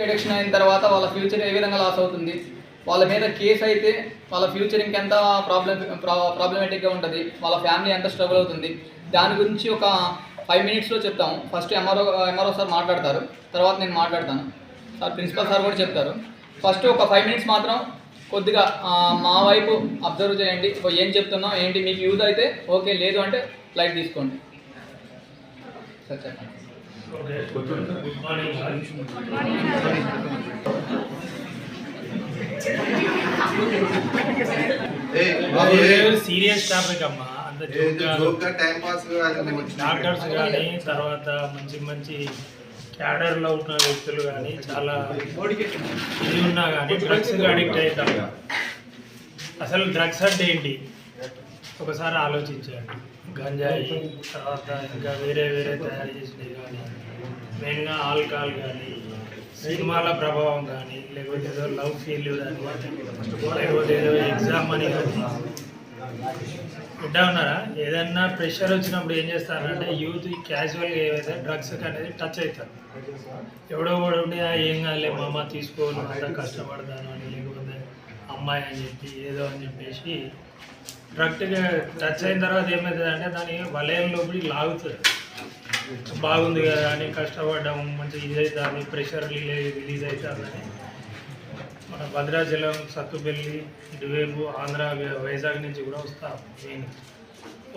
Addiction అయిన తర్వాత వాళ్ళ ఫ్యూచర్ ఏ విధంగా లాస్ అవుతుంది? వాళ్ళ మీద కేసు అయితే వాళ్ళ ఫ్యూచర్ ఇంకెంత ప్రాబ్లం ప్రాబ్లమేటిక్గా ఉంటుంది? వాళ్ళ ఫ్యామిలీ ఎంత స్ట్రగుల్ అవుతుంది? దాని గురించి ఒక ఫైవ్ మినిట్స్లో చెప్తాము. ఫస్ట్ ఎంఆర్ఓ ఎంఆర్ఓ సార్ మాట్లాడతారు. తర్వాత నేను మాట్లాడతాను. సార్ ప్రిన్సిపల్ సార్ కూడా చెప్తారు. ఫస్ట్ ఒక ఫైవ్ మినిట్స్ మాత్రం కొద్దిగా మా వైపు అబ్జర్వ్ చేయండి. ఏం చెప్తున్నాం ఏంటి? మీకు యూజ్ అయితే ఓకే లేదు అంటే లైట్ తీసుకోండి. సార్ చెప్పండి. సీరియస్ టాపిక్ అమ్మా. డాక్టర్స్ కానీ తర్వాత మంచి మంచి క్యాడర్లో ఉన్న వ్యక్తులు కానీ చాలా ఇది ఉన్నా కానీ డ్రగ్స్ అడిక్ట్ అవుతారు అసలు డ్రగ్స్ అంటే ఏంటి? ఒకసారి ఆలోచించండి. గంజాయి తర్వాత ఇంకా వేరే వేరే తయారు చేసినవి కానీ మెయిన్గా ఆల్కహాల్ కానీ సినిమాల ప్రభావం కానీ లేకపోతే ఏదో లవ్ ఫెయిల్యూర్ అని లేకపోతే ఏదో ఎగ్జామ్ అని కానీ ఉన్నారా? ఏదన్నా ప్రెషర్ వచ్చినప్పుడు ఏం చేస్తారంటే యూత్ క్యాజువల్గా ఏవైతే డ్రగ్స్ అనేది టచ్ అవుతారు ఎవడో కూడా ఉండి ఏం కాలే మా అమ్మ తీసుకోవాలి అంత కష్టపడతాను అని లేకపోతే అమ్మాయి అని చెప్పి ఏదో అని చెప్పేసి డ్రగ్గా టచ్ అయిన తర్వాత ఏమవుతుంది అంటే దాని వలయం లోపలికి లాగుతుంది బాగుంది కదా అని కష్టపడ్డాం మంచి ఇది అవుతుంది ప్రెషర్ రిలీజ్ అవుతుందని మన భద్రాచలం సత్తుపల్లి ఇటువైపు ఆంధ్ర వైజాగ్ నుంచి కూడా వస్తాం మెయిన్.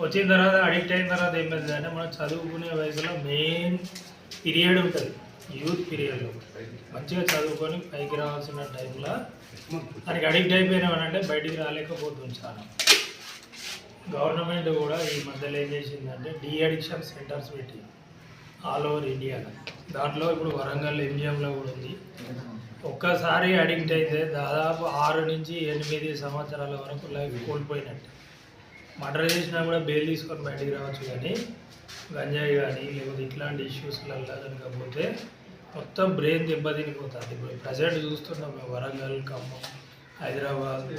వచ్చిన తర్వాత అడిక్ట్ అయిన తర్వాత ఏమైంది అంటే మనం చదువుకునే వయసులో మెయిన్ పీరియడ్ ఉంటుంది. యూత్ పీరియడ్లో మంచిగా చదువుకొని పైకి రావాల్సిన టైంలో దానికి అడిక్ట్ అయిపోయినామనంటే బయటికి రాలేకపోతుంది చాలా. గవర్నమెంట్ కూడా ఈ మధ్యలో ఏం చేసిందంటే డీ అడిక్షన్ సెంటర్స్ పెట్టి ఆల్ ఓవర్ ఇండియాలో దాంట్లో ఇప్పుడు వరంగల్ ఎంజిఎంలో కూడా ఉంది. ఒక్కసారి అడిక్ట్ అయితే దాదాపు ఆరు నుంచి ఎనిమిది సంవత్సరాల వరకు లైఫ్ కోల్పోయినట్టు. మర్డర్ చేసినా కూడా బెయిల్ తీసుకొని బయటికి రావచ్చు కానీ గంజాయి కానీ లేకపోతే ఇట్లాంటి ఇష్యూస్లల్లో కనుక పోతే మొత్తం బ్రెయిన్ దెబ్బతినిపోతుంది. ఇప్పుడు ప్రజెంట్ చూస్తున్నాం మేము వరంగల్ ఖమ్మం హైదరాబాద్.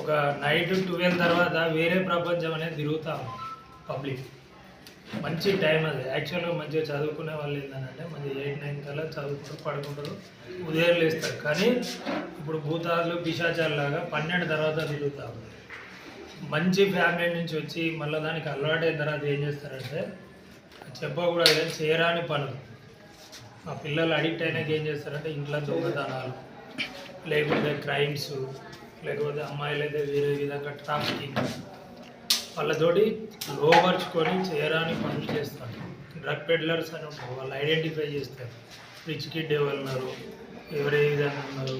ఒక నైట్ ట్వెల్వ్ తర్వాత వేరే ప్రపంచం అనేది తిరుగుతాం పబ్లిక్. మంచి టైం అది. యాక్చువల్గా మంచిగా చదువుకునే వాళ్ళు ఏంటంటే మంచి ఎయిట్ నైన్ కల్లా చదువుకుంటూ పడుకుంటారు. ఉదయం లేస్తారు. కానీ ఇప్పుడు భూతాలు పిశాచాలు లాగా పన్నెండు తర్వాత తిరుగుతారు మంచి ఫ్యామిలీ నుంచి వచ్చి మళ్ళీ దానికి అలవాటైన తర్వాత ఏం చేస్తారంటే చెప్పకూడదు కానీ చేయరాని పనులు. ఆ పిల్లలు అడిక్ట్ అయినాక ఏం చేస్తారంటే ఇంట్లో దొంగతనాలు లేకపోతే క్రైమ్స్ లేకపోతే అమ్మాయిలు అయితే వేరే విధంగా ట్రాఫికింగ్ వాళ్ళతోటి లోపరుచుకొని చేయరాని పనులు చేస్తారు. డ్రగ్ పెడ్లర్స్ అని ఉంటారు వాళ్ళు ఐడెంటిఫై చేస్తారు. రిచ్ కిడ్ ఎవరున్నారు ఎవరు ఏ విధంగా ఉన్నారు?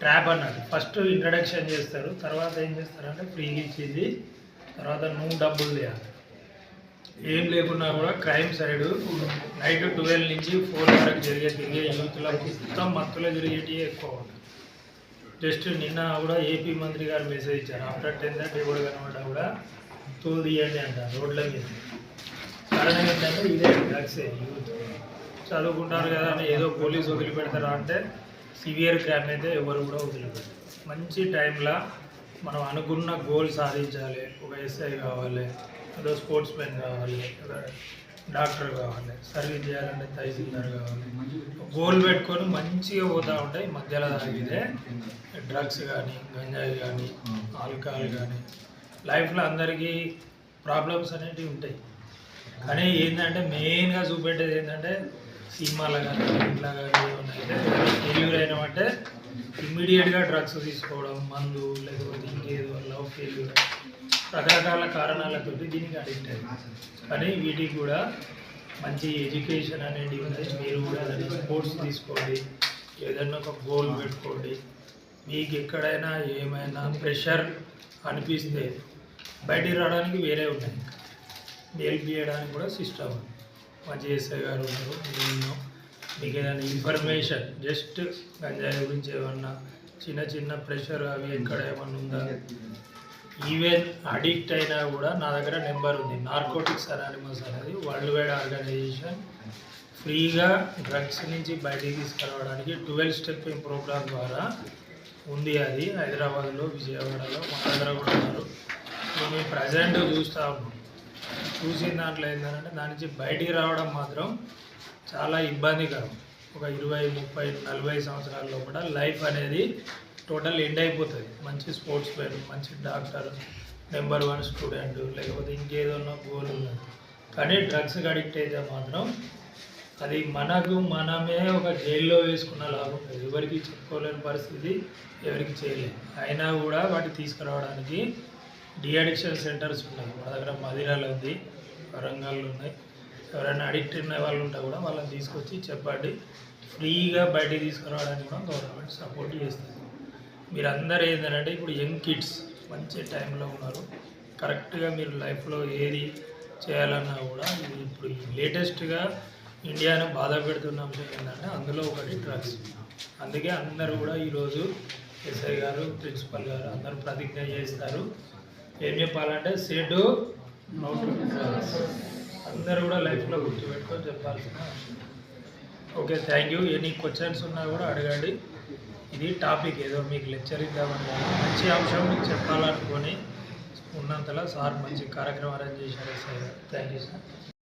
ట్రాప్ అన్నట్టు. ఫస్ట్ ఇంట్రడక్షన్ చేస్తారు తర్వాత ఏం చేస్తారంటే ఫ్రీగా ఇచ్చింది తర్వాత నువ్వు డబ్బులు చేయాలి ఏం లేకున్నా కూడా క్రైమ్ సైడ్ నైట్ ట్వెల్వ్ నుంచి ఫోర్ వరకు జరిగే తిరిగే యూత్లకు మొత్తం మత్తులో తిరిగేటివి ఎక్కువ ఉంటాయి జస్ట్ నిన్న కూడా ఏపీ మంత్రి గారు మెసేజ్ ఇచ్చారు. ఆఫ్టర్ టెన్ థర్టీ కూడా కనబడ్డా కూడా తూలు తీయండి అంట రోడ్ల మీద కారణం ఏంటంటే ఇదే డ్రగ్స్ యూత్. చదువుకుంటారు కదా అని ఏదో పోలీసు వదిలిపెడతారా అంటే సివియర్ క్రైమ్ అయితే ఎవరు కూడా వదిలిపెడతారు మంచి టైంలో మనం అనుకున్న గోల్ సాధించాలి. ఒక ఎస్ఐ కావాలి ఏదో స్పోర్ట్స్ మ్యాన్ కావాలి డాక్టర్ కావాలి సర్వీస్ చేయాలంటే తహసీల్దార్ కావాలి. గోల్ పెట్టుకొని మంచిగా పోతూ ఉంటాయి మధ్యలో తాగితే డ్రగ్స్ కానీ గంజాయి కానీ ఆల్కహాల్ కానీ లైఫ్లో అందరికీ ప్రాబ్లమ్స్ అనేటివి ఉంటాయి. కానీ ఏంటంటే మెయిన్గా చూపెట్టేది ఏంటంటే సినిమాలో కానీ ఇంట్లో కానీ అయితే ఫెయిల్యూర్ అయినామంటే ఇమ్మీడియట్గా డ్రగ్స్ తీసుకోవడం మందు లేకపోతే ఇంకేదో లవ్ ఫెయిల్యూర్ రకరకాల కారణాలతో దీనికి అడిక్ట్ అయ్యింది కానీ వీటికి కూడా మంచి ఎడ్యుకేషన్ అనేది ఉంది మీరు కూడా దాన్ని స్పోర్ట్స్ తీసుకోండి ఏదైనా ఒక గోల్ పెట్టుకోండి. మీకు ఎక్కడైనా ఏమైనా ప్రెషర్ అనిపిస్తే బయటికి రావడానికి వేరే ఉన్నాయి హెల్ప్ చేయడానికి కూడా సిస్టమ్. ఉంది మా జేఎస్ఐ గారు ఉన్నారు నేను మీకు ఏదైనా ఇన్ఫర్మేషన్ జస్ట్ గంజాయి గురించి ఏమన్నా చిన్న చిన్న ప్రెషర్ అవి ఎక్కడ ఏమన్నా ఉందా? ఈవెన్ అడిక్ట్ అయినా కూడా నా దగ్గర నెంబర్ ఉంది. నార్కోటిక్స్ అనానిమస్ అనేది వరల్డ్ వైడ్ ఆర్గనైజేషన్ ఫ్రీగా డ్రగ్స్ నుంచి బయటికి తీసుకురావడానికి ట్వెల్వ్ స్టెప్ ప్రోగ్రామ్ ద్వారా ఉంది అది. హైదరాబాద్లో విజయవాడలో మా దగ్గర కూడా ఉన్నారు ఇప్పుడు మేము ప్రజెంట్ చూస్తా. ఉన్నాం చూసిన దాంట్లో ఏంటంటే దాని నుంచి బయటికి రావడం మాత్రం చాలా ఇబ్బందికరం. ఒక ఇరవై ముప్పై నలభై సంవత్సరాల్లో కూడా లైఫ్ అనేది టోటల్ ఎండ్ అయిపోతుంది. మంచి స్పోర్ట్స్ మ్యాన్ మంచి డాక్టర్ నెంబర్ వన్ స్టూడెంట్ లేకపోతే ఇంకేదన్నా గోల్ ఉన్నది. కానీ డ్రగ్స్కి అడిక్ట్ అయితే మాత్రం అది మనకు మనమే ఒక జైల్లో వేసుకున్న లాభం ఉంటుంది ఎవరికి చెప్పుకోలేని పరిస్థితి ఎవరికి చేయలేము అయినా కూడా వాటి తీసుకురావడానికి డిఅడిక్షన్ సెంటర్స్ ఉన్నాయి మా దగ్గర మదిరాలో ఉంది వరంగల్లో ఉన్నాయి. ఎవరైనా అడిక్ట్ ఉన్న వాళ్ళు ఉంటే కూడా వాళ్ళని తీసుకొచ్చి చెప్పండి. ఫ్రీగా బయటికి తీసుకురావడానికి కూడా గవర్నమెంట్ సపోర్ట్ చేస్తుంది. మీరు అందరూ ఏంటంటే ఇప్పుడు యంగ్ కిడ్స్ మంచి టైంలో ఉన్నారు. కరెక్ట్గా మీరు లైఫ్లో ఏది చేయాలన్నా కూడా ఇప్పుడు లేటెస్ట్గా ఇండియాను బాధ పెడుతున్న అంశం ఏంటంటే అందులో ఒకటి డ్రగ్స్. అందుకే అందరూ కూడా ఈరోజు ఎస్ఐ గారు ప్రిన్సిపల్ గారు అందరూ ప్రతిజ్ఞ చేస్తారు. ఏం చెప్పాలంటే సెడ్ అందరూ కూడా లైఫ్లో గుర్తుపెట్టుకొని చెప్పాల్సిన okay thank you any questions ఉన్నా కూడా అడగండి. ఇది టాపిక్ ఏదో మీకు లెక్చర్ ఇద్దామని మంచి అంశం మీకు చెప్పాలనుకొని ఉన్నంతలో సార్ మంచి కార్యక్రమం అరేంజ్ చేశారు. Sir thank you sir